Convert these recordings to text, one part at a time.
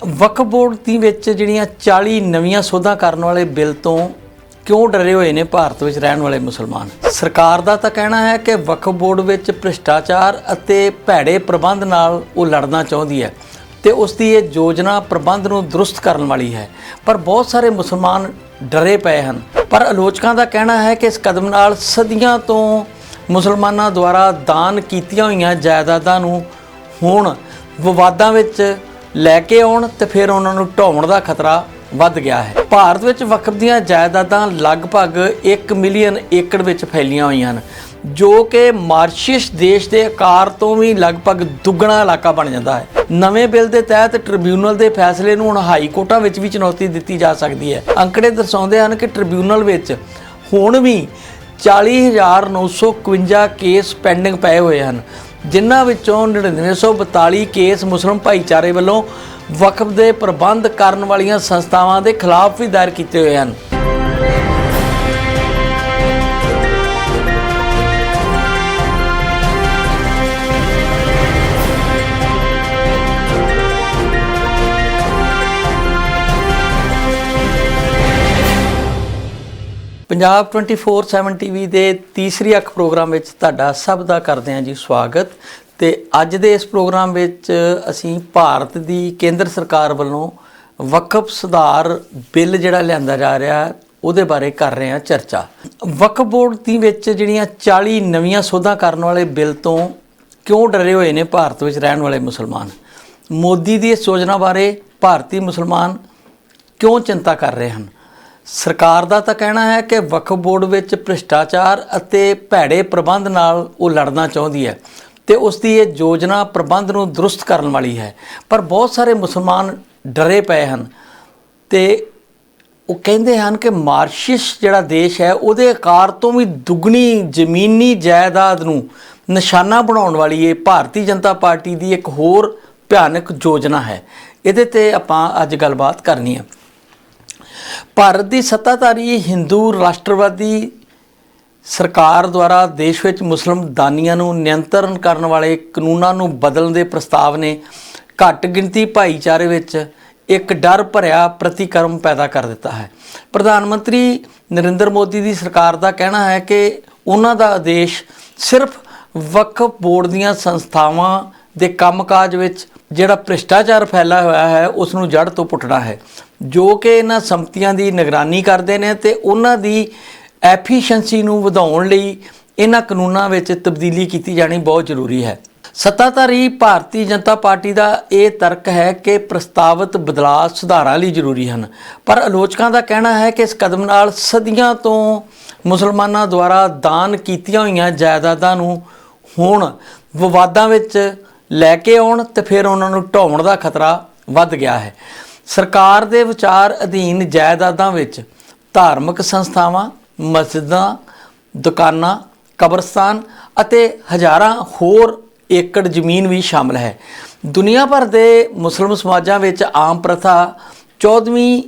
Waqf board ਦੀ ਵਿੱਚ ਜਿਹੜੀਆਂ 40 ਨਵੀਆਂ ਸੋਧਾਂ ਕਰਨ ਵਾਲੇ ਬਿੱਲ ਤੋਂ ਕਿਉਂ ਡਰੇ ਹੋਏ ਨੇ ਭਾਰਤ ਵਿੱਚ ਰਹਿਣ ਵਾਲੇ ਮੁਸਲਮਾਨ? ਸਰਕਾਰ ਦਾ ਤਾਂ ਕਹਿਣਾ ਹੈ ਕਿ ਵਕਫ ਬੋਰਡ ਵਿੱਚ ਭ੍ਰਿਸ਼ਟਾਚਾਰ ਅਤੇ ਭੈੜੇ ਪ੍ਰਬੰਧ ਨਾਲ ਉਹ ਲੜਨਾ ਚਾਹੁੰਦੀ ਹੈ ਤੇ ਉਸ ਦੀ ਇਹ ਯੋਜਨਾ ਪ੍ਰਬੰਧ ਨੂੰ ਦਰੁਸਤ ਕਰਨ ਵਾਲੀ ਹੈ। ਪਰ ਬਹੁਤ ਸਾਰੇ ਮੁਸਲਮਾਨ ਡਰੇ ਪਏ ਹਨ। ਪਰ ਆਲੋਚਕਾਂ ਦਾ ਕਹਿਣਾ ਹੈ ਕਿ ਇਸ ਕਦਮ ਨਾਲ ਸਦੀਆਂ ਤੋਂ ਮੁਸਲਮਾਨਾਂ ਦੁਆਰਾ ਦਾਨ ਕੀਤੀਆਂ ਹੋਈਆਂ ਜਾਇਦਾਦਾਂ ਨੂੰ ਹੁਣ ਵਿਵਾਦਾਂ ਵਿੱਚ ਲੈ ਕੇ ਆਉਣ ਤੇ ਫਿਰ ਉਹਨਾਂ ਨੂੰ ਢਾਉਣ ਦਾ ਖਤਰਾ ਵੱਧ ਗਿਆ ਹੈ। ਭਾਰਤ ਵਿੱਚ ਵਕਫ ਦੀਆਂ ਜਾਇਦਾਦਾਂ ਲਗਭਗ 1 ਮਿਲੀਅਨ ਏਕੜ ਵਿੱਚ ਫੈਲੀਆਂ ਹੋਈਆਂ ਹਨ, ਜੋ ਕਿ ਮਾਰਸ਼ੀਅਸ ਦੇਸ਼ ਦੇ ਆਕਾਰ ਤੋਂ ਵੀ ਲਗਭਗ ਦੁੱਗਣਾ ਇਲਾਕਾ ਬਣ ਜਾਂਦਾ ਹੈ। ਨਵੇਂ ਬਿੱਲ ਦੇ ਤਹਿਤ ਟ੍ਰਿਬਿਊਨਲ ਦੇ ਫੈਸਲੇ ਨੂੰ ਹੁਣ ਹਾਈ ਕੋਰਟਾਂ ਵਿੱਚ ਵੀ ਚੁਣੌਤੀ ਦਿੱਤੀ ਜਾ ਸਕਦੀ ਹੈ। ਅੰਕੜੇ ਦਰਸਾਉਂਦੇ ਹਨ ਕਿ ਟ੍ਰਿਬਿਊਨਲ ਵਿੱਚ ਹੁਣ ਵੀ 40951 ਕੇਸ ਪੈਂਡਿੰਗ ਪਏ ਹੋਏ ਹਨ। ਜਿਨ੍ਹਾਂ ਵਿੱਚੋਂ 9942 ਕੇਸ ਮੁਸਲਮ ਭਾਈਚਾਰੇ ਵੱਲੋਂ ਵਕਫ ਦੇ ਪ੍ਰਬੰਧ ਕਰਨ ਵਾਲੀਆਂ ਸੰਸਥਾਵਾਂ ਦੇ ਖਿਲਾਫ ਵੀ ਦਾਇਰ ਕੀਤੇ ਹੋਏ ਹਨ। ਪੰਜਾਬ 24/7 ਟੀਵੀ ਦੇ ਤੀਸਰੀ ਅੱਖ ਪ੍ਰੋਗਰਾਮ ਵਿੱਚ ਤੁਹਾਡਾ ਸਭ ਦਾ ਕਰਦੇ ਹਾਂ ਜੀ ਸਵਾਗਤ। ਤੇ ਅੱਜ ਦੇ ਇਸ ਪ੍ਰੋਗਰਾਮ ਵਿੱਚ ਅਸੀਂ ਭਾਰਤ ਦੀ ਕੇਂਦਰ ਸਰਕਾਰ ਵੱਲੋਂ ਵਕਫ ਸੁਧਾਰ ਬਿੱਲ ਜਿਹੜਾ ਲਿਆਂਦਾ ਜਾ ਰਿਹਾ, ਉਹਦੇ ਬਾਰੇ ਕਰ ਰਹੇ ਹਾਂ ਚਰਚਾ। ਵਕਫ ਬੋਰਡ ਦੀ ਵਿੱਚ ਜਿਹੜੀਆਂ 40 ਨਵੀਆਂ ਸੋਧਾਂ ਕਰਨ ਵਾਲੇ ਬਿੱਲ ਤੋਂ ਕਿਉਂ ਡਰੇ ਹੋਏ ਨੇ ਭਾਰਤ ਵਿੱਚ ਰਹਿਣ ਵਾਲੇ ਮੁਸਲਮਾਨ? ਮੋਦੀ ਦੀ ਇਸ ਯੋਜਨਾ ਬਾਰੇ ਭਾਰਤੀ ਮੁਸਲਮਾਨ ਕਿਉਂ ਚਿੰਤਾ ਕਰ ਰਹੇ ਹਨ? ਸਰਕਾਰ ਦਾ ਤਾਂ ਕਹਿਣਾ ਹੈ ਕਿ ਵਕਫ ਬੋਰਡ ਵਿੱਚ ਭ੍ਰਿਸ਼ਟਾਚਾਰ ਅਤੇ ਭੈੜੇ ਪ੍ਰਬੰਧ ਨਾਲ ਉਹ ਲੜਨਾ ਚਾਹੁੰਦੀ ਹੈ ਤੇ ਉਸ ਦੀ ਇਹ ਯੋਜਨਾ ਪ੍ਰਬੰਧ ਨੂੰ ਦਰੁਸਤ ਕਰਨ ਵਾਲੀ ਹੈ। ਪਰ ਬਹੁਤ ਸਾਰੇ ਮੁਸਲਮਾਨ ਡਰੇ ਪਏ ਹਨ ਤੇ ਉਹ ਕਹਿੰਦੇ ਹਨ ਕਿ ਮਾਰਸ਼ੀਅਸ ਜਿਹੜਾ ਦੇਸ਼ ਹੈ, ਉਹਦੇ ਆਕਾਰ ਤੋਂ ਵੀ ਦੁੱਗਣੀ ਜ਼ਮੀਨੀ ਜਾਇਦਾਦ ਨੂੰ ਨਿਸ਼ਾਨਾ ਬਣਾਉਣ ਵਾਲੀ ਇਹ ਭਾਰਤੀ ਜਨਤਾ ਪਾਰਟੀ ਦੀ ਇੱਕ ਹੋਰ ਭਿਆਨਕ ਯੋਜਨਾ ਹੈ। ਇਹਦੇ ਤੇ ਆਪਾਂ ਅੱਜ ਗੱਲਬਾਤ ਕਰਨੀ ਹੈ। ਭਾਰਤ ਦੀ ਸੱਤਾਧਾਰੀ ਹਿੰਦੂ ਰਾਸ਼ਟਰਵਾਦੀ ਸਰਕਾਰ ਦੁਆਰਾ ਦੇਸ਼ ਵਿੱਚ ਮੁਸਲਮ ਦਾਨੀਆਂ ਨੂੰ ਨਿਯੰਤਰਣ ਕਰਨ ਵਾਲੇ ਕਾਨੂੰਨਾਂ ਨੂੰ ਬਦਲਣ ਦੇ ਪ੍ਰਸਤਾਵ ਨੇ ਘੱਟ ਗਿਣਤੀ ਭਾਈਚਾਰੇ ਵਿੱਚ ਇੱਕ ਡਰ ਭਰਿਆ ਪ੍ਰਤੀਕਰਮ ਪੈਦਾ ਕਰ ਦਿੱਤਾ ਹੈ। ਪ੍ਰਧਾਨ ਮੰਤਰੀ ਨਰਿੰਦਰ ਮੋਦੀ ਦੀ ਸਰਕਾਰ ਦਾ ਕਹਿਣਾ ਹੈ ਕਿ ਉਹਨਾਂ ਦਾ ਆਦੇਸ਼ ਸਿਰਫ ਵਕਫ ਬੋਰਡ ਦੀਆਂ ਸੰਸਥਾਵਾਂ ਦੇ ਕੰਮਕਾਜ ਵਿੱਚ ਜਿਹੜਾ ਭ੍ਰਿਸ਼ਟਾਚਾਰ ਫੈਲਾ ਹੋਇਆ ਹੈ, ਉਸ ਨੂੰ ਜੜ ਤੋਂ ਪੁੱਟਣਾ ਹੈ। ਜੋ ਕਿ ਇਹਨਾਂ ਸੰਪਤੀਆਂ ਦੀ ਨਿਗਰਾਨੀ ਕਰਦੇ ਨੇ ਤੇ ਉਹਨਾਂ ਦੀ ਐਫੀਸ਼ੀਐਂਸੀ ਨੂੰ ਵਧਾਉਣ ਲਈ ਇਹਨਾਂ ਕਾਨੂੰਨਾਂ ਵਿੱਚ ਤਬਦੀਲੀ ਕੀਤੀ ਜਾਣੀ ਬਹੁਤ ਜ਼ਰੂਰੀ ਹੈ। ਸੱਤਾਧਾਰੀ ਭਾਰਤੀ ਜਨਤਾ ਪਾਰਟੀ ਦਾ ਇਹ ਤਰਕ ਹੈ ਕਿ ਪ੍ਰਸਤਾਵਿਤ ਬਦਲਾਅ ਸੁਧਾਰਾਂ ਲਈ ਜ਼ਰੂਰੀ ਹਨ। ਪਰ ਆਲੋਚਕਾਂ ਦਾ ਕਹਿਣਾ ਹੈ ਕਿ ਇਸ ਕਦਮ ਨਾਲ ਸਦੀਆਂ ਤੋਂ ਮੁਸਲਮਾਨਾਂ ਦੁਆਰਾ ਦਾਨ ਕੀਤੀਆਂ ਹੋਈਆਂ ਜਾਇਦਾਦਾਂ ਨੂੰ ਹੁਣ ਵਿਵਾਦਾਂ ਵਿੱਚ ਲੈ ਕੇ ਆਉਣ ਤੇ ਫਿਰ ਉਹਨਾਂ ਨੂੰ ਢਾਉਣ ਦਾ ਖਤਰਾ ਵੱਧ ਗਿਆ ਹੈ। ਸਰਕਾਰ ਦੇ ਵਿਚਾਰ ਅਧੀਨ ਜਾਇਦਾਦਾਂ ਵਿੱਚ ਧਾਰਮਿਕ ਸੰਸਥਾਵਾਂ, ਮਸਜਿਦਾਂ, ਦੁਕਾਨਾਂ, ਕਬਰਸਤਾਨ ਅਤੇ ਹਜ਼ਾਰਾਂ ਹੋਰ ਏਕੜ ਜ਼ਮੀਨ ਵੀ ਸ਼ਾਮਲ ਹੈ। ਦੁਨੀਆ ਭਰ ਦੇ ਮੁਸਲਮ ਸਮਾਜਾਂ ਵਿੱਚ ਆਮ ਪ੍ਰਥਾ 14ਵੀਂ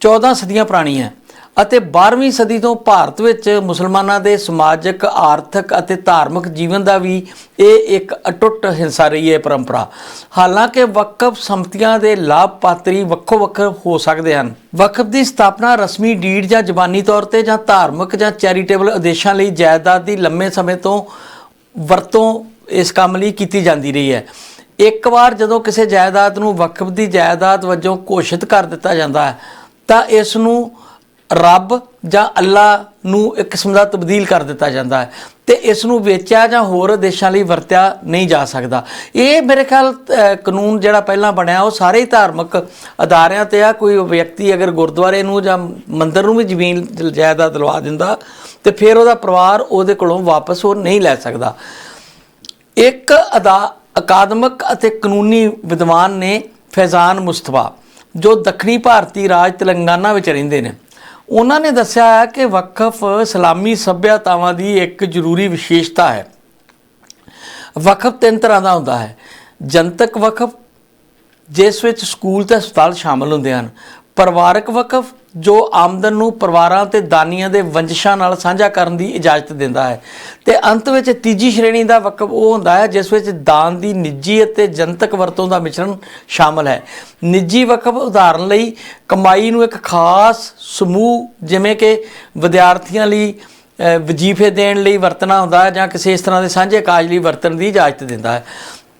14 ਸਦੀਆਂ ਪੁਰਾਣੀ ਹੈ। ਅਤੇ 12ਵੀਂ ਸਦੀ ਤੋਂ ਭਾਰਤ ਵਿੱਚ ਮੁਸਲਮਾਨਾਂ ਦੇ ਸਮਾਜਿਕ, ਆਰਥਿਕ ਅਤੇ ਧਾਰਮਿਕ ਜੀਵਨ ਦਾ ਵੀ ਇਹ ਇੱਕ ਅਟੁੱਟ ਹਿੱਸਾ ਰਹੀ ਹੈ ਪਰੰਪਰਾ। ਹਾਲਾਂਕਿ ਵਕਫ ਸੰਮਤੀਆਂ ਦੇ ਲਾਭਪਾਤਰੀ ਵੱਖੋ ਵੱਖ ਹੋ ਸਕਦੇ ਹਨ। ਵਕਫ ਦੀ ਸਥਾਪਨਾ ਰਸਮੀ ਡੀਡ ਜਾਂ ਜ਼ਬਾਨੀ ਤੌਰ ਤੇ ਜਾਂ ਧਾਰਮਿਕ ਜਾਂ ਚੈਰੀਟੇਬਲ ਉਦੇਸ਼ਾਂ ਲਈ ਜਾਇਦਾਦ ਦੀ ਲੰਮੇ ਸਮੇਂ ਤੋਂ ਵਰਤੋਂ ਇਸ ਕੰਮ ਲਈ ਕੀਤੀ ਜਾਂਦੀ ਰਹੀ ਹੈ। ਇੱਕ ਵਾਰ ਜਦੋਂ ਕਿਸੇ ਜਾਇਦਾਦ ਨੂੰ ਵਕਫ ਦੀ ਜਾਇਦਾਦ ਵਜੋਂ ਘੋਸ਼ਿਤ ਕਰ ਦਿੱਤਾ ਜਾਂਦਾ ਹੈ, ਤਾਂ ਇਸ ਨੂੰ ਰੱਬ ਜਾਂ ਅੱਲਾ ਨੂੰ ਇੱਕ ਕਿਸਮ ਦਾ ਤਬਦੀਲ ਕਰ ਦਿੱਤਾ ਜਾਂਦਾ ਹੈ ਤੇ ਇਸ ਨੂੰ ਵੇਚਿਆ ਜਾਂ ਹੋਰ ਦੇਸ਼ਾਂ ਲਈ ਵਰਤਿਆ ਨਹੀਂ ਜਾ ਸਕਦਾ। ਇਹ ਮੇਰੇ ਖਿਆਲ ਕਾਨੂੰਨ ਜਿਹੜਾ ਪਹਿਲਾਂ ਬਣਿਆ, ਉਹ ਸਾਰੇ ਹੀ ਧਾਰਮਿਕ ਅਦਾਰਿਆਂ ਤੇ ਆ। ਕੋਈ ਵਿਅਕਤੀ ਅਗਰ ਗੁਰਦੁਆਰੇ ਨੂੰ ਜਾਂ ਮੰਦਿਰ ਨੂੰ ਵੀ ਜ਼ਮੀਨ ਜਾਇਦਾਦ ਲਵਾ ਦਿੰਦਾ ਤੇ ਫਿਰ ਉਹਦਾ ਪਰਿਵਾਰ ਉਹਦੇ ਕੋਲੋਂ ਵਾਪਸ ਉਹ ਨਹੀਂ ਲੈ ਸਕਦਾ। ਇੱਕ ਅਦਾ, ਅਕਾਦਮਿਕ ਅਤੇ ਕਾਨੂੰਨੀ ਵਿਦਵਾਨ ਨੇ ਫੈਜ਼ਾਨ ਮੁਸਤਫਾ, ਜੋ ਦੱਖਣੀ ਭਾਰਤੀ ਰਾਜ ਤੇਲੰਗਾਨਾ ਵਿੱਚ ਰਹਿੰਦੇ ਨੇ। ਉਹਨਾਂ ਨੇ ਦੱਸਿਆ ਹੈ ਕਿ ਵਕਫ ਇਸਲਾਮੀ ਸੱਭਿਆਤਾਵਾਂ ਦੀ ਇੱਕ ਜ਼ਰੂਰੀ ਵਿਸ਼ੇਸ਼ਤਾ ਹੈ। ਵਕਫ ਤਿੰਨ ਤਰ੍ਹਾਂ ਦਾ ਹੁੰਦਾ ਹੈ। ਜਨਤਕ ਵਕਫ, ਜਿਸ ਵਿੱਚ ਸਕੂਲ ਤੇ ਹਸਪਤਾਲ ਸ਼ਾਮਲ ਹੁੰਦੇ ਹਨ। ਪਰਿਵਾਰਕ ਵਕਫ ਜੋ ਆਮਦਨ ਨੂੰ ਪਰਿਵਾਰਾਂ ਤੇ ਦਾਨੀਆਂ ਦੇ ਵੰਸ਼ਾਂ ਨਾਲ ਸਾਂਝਾ ਕਰਨ ਦੀ ਇਜਾਜ਼ਤ ਦਿੰਦਾ ਹੈ। ਤੇ ਅੰਤ ਵਿੱਚ ਤੀਜੀ ਸ਼੍ਰੇਣੀ ਦਾ ਵਕਫ ਉਹ ਹੁੰਦਾ ਹੈ ਜਿਸ ਵਿੱਚ ਦਾਨ ਦੀ ਨਿੱਜੀ ਅਤੇ ਜਨਤਕ ਵਰਤੋਂ ਦਾ ਮਿਸ਼ਰਣ ਸ਼ਾਮਲ ਹੈ। ਨਿੱਜੀ ਵਕਫ ਉਦਾਹਰਨ ਲਈ ਕਮਾਈ ਨੂੰ ਇੱਕ ਖਾਸ ਸਮੂਹ ਜਿਵੇਂ ਕਿ ਵਿਦਿਆਰਥੀਆਂ ਲਈ ਵਜ਼ੀਫੇ ਦੇਣ ਲਈ ਵਰਤਣਾ ਹੁੰਦਾ ਹੈ ਜਾਂ ਕਿਸੇ ਇਸ ਤਰ੍ਹਾਂ ਦੇ ਸਾਂਝੇ ਕਾਜ ਲਈ ਵਰਤਣ ਦੀ ਇਜਾਜ਼ਤ ਦਿੰਦਾ ਹੈ।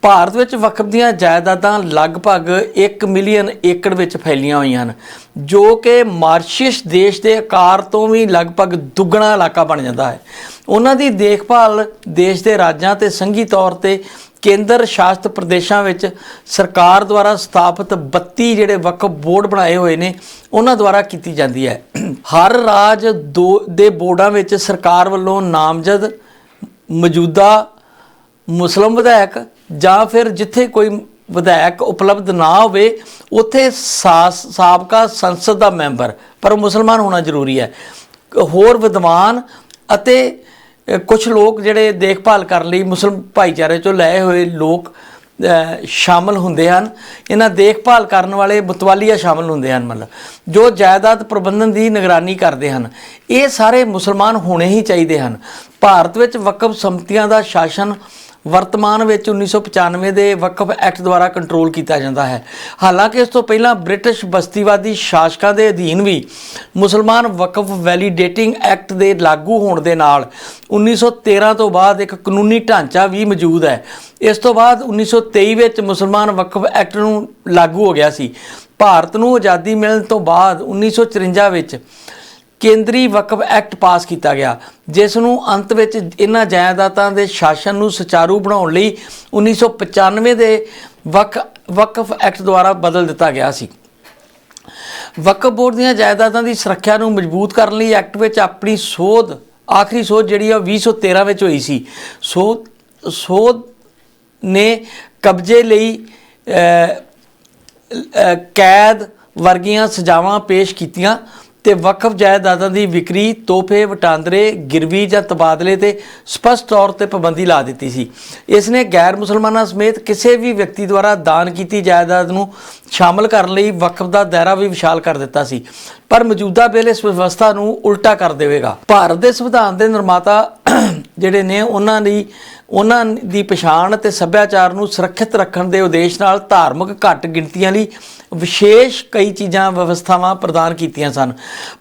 ਭਾਰਤ ਵਿੱਚ ਵਕਫ ਦੀਆਂ ਜਾਇਦਾਦਾਂ ਲਗਭਗ 1 ਮਿਲੀਅਨ ਏਕੜ ਵਿੱਚ ਫੈਲੀਆਂ ਹੋਈਆਂ ਹਨ, ਜੋ ਕਿ ਮਾਰਸ਼ੀਅਸ ਦੇਸ਼ ਦੇ ਆਕਾਰ ਤੋਂ ਵੀ ਲਗਭਗ ਦੁੱਗਣਾ ਇਲਾਕਾ ਬਣ ਜਾਂਦਾ ਹੈ। ਉਹਨਾਂ ਦੀ ਦੇਖਭਾਲ ਦੇਸ਼ ਦੇ ਰਾਜਾਂ ਤੇ ਸੰਘੀ ਤੌਰ ਤੇ ਕੇਂਦਰ ਸ਼ਾਸਿਤ ਪ੍ਰਦੇਸ਼ਾਂ ਵਿੱਚ ਸਰਕਾਰ ਦੁਆਰਾ ਸਥਾਪਿਤ 32 ਜਿਹੜੇ ਵਕਫ ਬੋਰਡ ਬਣਾਏ ਹੋਏ ਨੇ, ਉਹਨਾਂ ਦੁਆਰਾ ਕੀਤੀ ਜਾਂਦੀ ਹੈ। ਹਰ ਰਾਜ ਦੋ ਦੇ ਬੋਰਡਾਂ ਵਿੱਚ ਸਰਕਾਰ ਵੱਲੋਂ ਨਾਮਜ਼ਦ ਮੌਜੂਦਾ ਮੁਸਲਮ ਵਿਧਾਇਕ ਜਾਂ ਫਿਰ ਜਿੱਥੇ ਕੋਈ ਵਿਧਾਇਕ ਉਪਲਬਧ ਨਾ ਹੋਵੇ ਉੱਥੇ ਸਾਸ- ਸਾਬਕਾ ਸੰਸਦ ਦਾ ਮੈਂਬਰ ਪਰ ਉਹ ਮੁਸਲਮਾਨ ਹੋਣਾ ਜ਼ਰੂਰੀ ਹੈ। ਹੋਰ ਵਿਦਵਾਨ ਅਤੇ ਕੁਝ ਲੋਕ ਜਿਹੜੇ ਦੇਖਭਾਲ ਕਰਨ ਲਈ ਮੁਸਲਮ ਭਾਈਚਾਰੇ ਚੋਂ ਲਏ ਹੋਏ ਲੋਕ ਅ, ਸ਼ਾਮਲ ਹੁੰਦੇ ਹਨ। ਇਹਨਾਂ ਦੇਖਭਾਲ ਕਰਨ ਵਾਲੇ ਮੁਤਵਾਲੀਆ ਸ਼ਾਮਲ ਹੁੰਦੇ ਹਨ ਮਤਲਬ। ਜੋ ਜਾਇਦਾਦ ਪ੍ਰਬੰਧਨ ਦੀ ਨਿਗਰਾਨੀ ਕਰਦੇ ਹਨ ਇਹ ਸਾਰੇ ਮੁਸਲਮਾਨ ਹੋਣੇ ਹੀ ਚਾਹੀਦੇ ਹਨ। ਭਾਰਤ ਵਿੱਚ ਵਕਫ ਸੰਮਤੀਆਂ ਦਾ ਸ਼ਾਸਨ ਵਰਤਮਾਨ ਵਿੱਚ 1995 ਦੇ ਵਕਫ ਐਕਟ ਦੁਆਰਾ ਕੰਟਰੋਲ ਕੀਤਾ ਜਾਂਦਾ ਹੈ। ਹਾਲਾਂਕਿ ਇਸ ਤੋਂ ਪਹਿਲਾਂ ਬ੍ਰਿਟਿਸ਼ ਬਸਤੀਵਾਦੀ ਸ਼ਾਸਕਾਂ ਦੇ ਅਧੀਨ ਵੀ ਮੁਸਲਮਾਨ ਵਕਫ ਵੈਲੀਡੇਟਿੰਗ ਐਕਟ ਦੇ ਲਾਗੂ ਹੋਣ ਦੇ ਨਾਲ 1913 ਤੋਂ ਬਾਅਦ ਇੱਕ ਕਾਨੂੰਨੀ ਢਾਂਚਾ ਵੀ ਮੌਜੂਦ ਹੈ। ਇਸ ਤੋਂ ਬਾਅਦ 1923 ਵਿੱਚ ਮੁਸਲਮਾਨ ਵਕਫ ਐਕਟ ਨੂੰ ਲਾਗੂ ਹੋ ਗਿਆ ਸੀ। ਭਾਰਤ ਨੂੰ ਆਜ਼ਾਦੀ ਮਿਲਣ ਤੋਂ ਬਾਅਦ 1954 ਵਿੱਚ ਕੇਂਦਰੀ ਵਕਫ ਐਕਟ ਪਾਸ ਕੀਤਾ ਗਿਆ ਜਿਸ ਨੂੰ ਅੰਤ ਵਿੱਚ ਇਹਨਾਂ ਜਾਇਦਾਦਾਂ ਦੇ ਸ਼ਾਸਨ ਨੂੰ ਸੁਚਾਰੂ ਬਣਾਉਣ ਲਈ 1995 ਦੇ ਵਕ, ਵਕਫ ਐਕਟ ਦੁਆਰਾ ਬਦਲ ਦਿੱਤਾ ਗਿਆ ਸੀ। ਵਕਫ ਬੋਰਡ ਦੀਆਂ ਜਾਇਦਾਦਾਂ ਦੀ ਸੁਰੱਖਿਆ ਨੂੰ ਮਜ਼ਬੂਤ ਕਰਨ ਲਈ ਐਕਟ ਵਿੱਚ ਆਪਣੀ ਸੋਧ, ਆਖਰੀ ਸੋਧ ਜਿਹੜੀ ਆ 2013 ਵਿੱਚ ਹੋਈ ਸੀ। ਸੋਧ ਸੋਧ ਨੇ ਕਬਜ਼ੇ ਲਈ ਕੈਦ ਵਰਗੀਆਂ ਸਜ਼ਾਵਾਂ ਪੇਸ਼ ਕੀਤੀਆਂ। ਤੇ ਵਕਫ ਜਾਇਦਾਦਾਂ ਦੀ ਵਿਕਰੀ, ਤੋਹਫੇ, ਵਟਾਂਦਰੇ, ਗਿਰਵੀ ਜਾਂ ਤਬਾਦਲੇ ਤੇ ਸਪਸ਼ਟ ਤੌਰ ਤੇ ਪਾਬੰਦੀ ਲਾ ਦਿੱਤੀ ਸੀ। ਇਸ ਨੇ ਗੈਰ ਮੁਸਲਮਾਨਾਂ ਸਮੇਤ ਕਿਸੇ ਵੀ ਵਿਅਕਤੀ ਦੁਆਰਾ ਦਾਨ ਕੀਤੀ ਜਾਇਦਾਦ ਨੂੰ ਸ਼ਾਮਲ ਕਰਨ ਲਈ ਵਕਫ ਦਾ ਦਾਇਰਾ ਵੀ ਵਿਸ਼ਾਲ ਕਰ ਦਿੱਤਾ ਸੀ। ਪਰ ਮੌਜੂਦਾ ਬਿੱਲ ਇਸ ਵਿਵਸਥਾ ਨੂੰ ਉਲਟਾ ਕਰ ਦੇਵੇਗਾ। ਭਾਰਤ ਦੇ ਸੰਵਿਧਾਨ ਦੇ ਨਿਰਮਾਤਾ ਜਿਹੜੇ ਨੇ, ਉਹਨਾਂ ਦੀ ਉਹਨਾਂ ਦੀ ਪਛਾਣ ਤੇ ਸੱਭਿਆਚਾਰ ਨੂੰ ਸੁਰੱਖਿਅਤ ਰੱਖਣ ਦੇ ਉਦੇਸ਼ ਨਾਲ ਧਾਰਮਿਕ ਘੱਟ ਗਿਣਤੀਆਂ ਲਈ ਵਿਸ਼ੇਸ਼ ਕਈ ਚੀਜ਼ਾਂ, ਵਿਵਸਥਾਵਾਂ ਪ੍ਰਦਾਨ ਕੀਤੀਆਂ ਸਨ।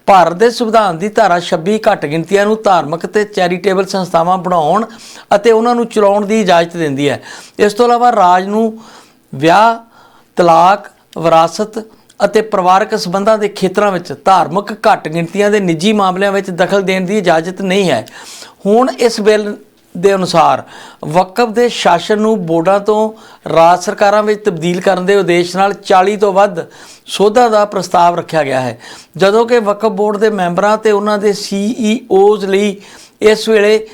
ਭਾਰਤ ਦੇ ਸੰਵਿਧਾਨ ਦੀ ਧਾਰਾ 26 ਘੱਟ ਗਿਣਤੀਆਂ ਨੂੰ ਧਾਰਮਿਕ ਤੇ ਚੈਰੀਟੇਬਲ ਸੰਸਥਾਵਾਂ ਬਣਾਉਣ ਅਤੇ ਉਹਨਾਂ ਨੂੰ ਚਲਾਉਣ ਦੀ ਇਜਾਜ਼ਤ ਦਿੰਦੀ ਹੈ। ਇਸ ਤੋਂ ਇਲਾਵਾ ਰਾਜ ਨੂੰ ਵਿਆਹ, ਤਲਾਕ, ਵਿਰਾਸਤ ਅਤੇ ਪਰਿਵਾਰਕ ਸਬੰਧਾਂ ਦੇ ਖੇਤਰਾਂ ਵਿੱਚ ਧਾਰਮਿਕ ਘੱਟ ਗਿਣਤੀਆਂ ਦੇ ਨਿੱਜੀ ਮਾਮਲਿਆਂ ਵਿੱਚ ਦਖਲ ਦੇਣ ਦੀ ਇਜਾਜ਼ਤ ਨਹੀਂ ਹੈ। ਹੁਣ ਇਸ ਬਿੱਲ ਦੇ ਅਨੁਸਾਰ ਵਕਫ ਦੇ ਸ਼ਾਸਨ ਨੂੰ ਬੋਰਡਾਂ ਤੋਂ ਰਾਜ ਸਰਕਾਰਾਂ ਵਿੱਚ ਤਬਦੀਲ ਕਰਨ ਦੇ ਉਦੇਸ਼ ਨਾਲ 40 ਤੋਂ ਵੱਧ ਸੋਧਾਂ ਦਾ ਪ੍ਰਸਤਾਵ ਰੱਖਿਆ ਗਿਆ ਹੈ। ਜਦੋਂ ਕਿ ਵਕਫ ਬੋਰਡ ਦੇ ਮੈਂਬਰਾਂ ਤੇ ਉਹਨਾਂ ਦੇ ਸੀਈਓਜ਼ ਲਈ ਇਸ ਵੇਲੇ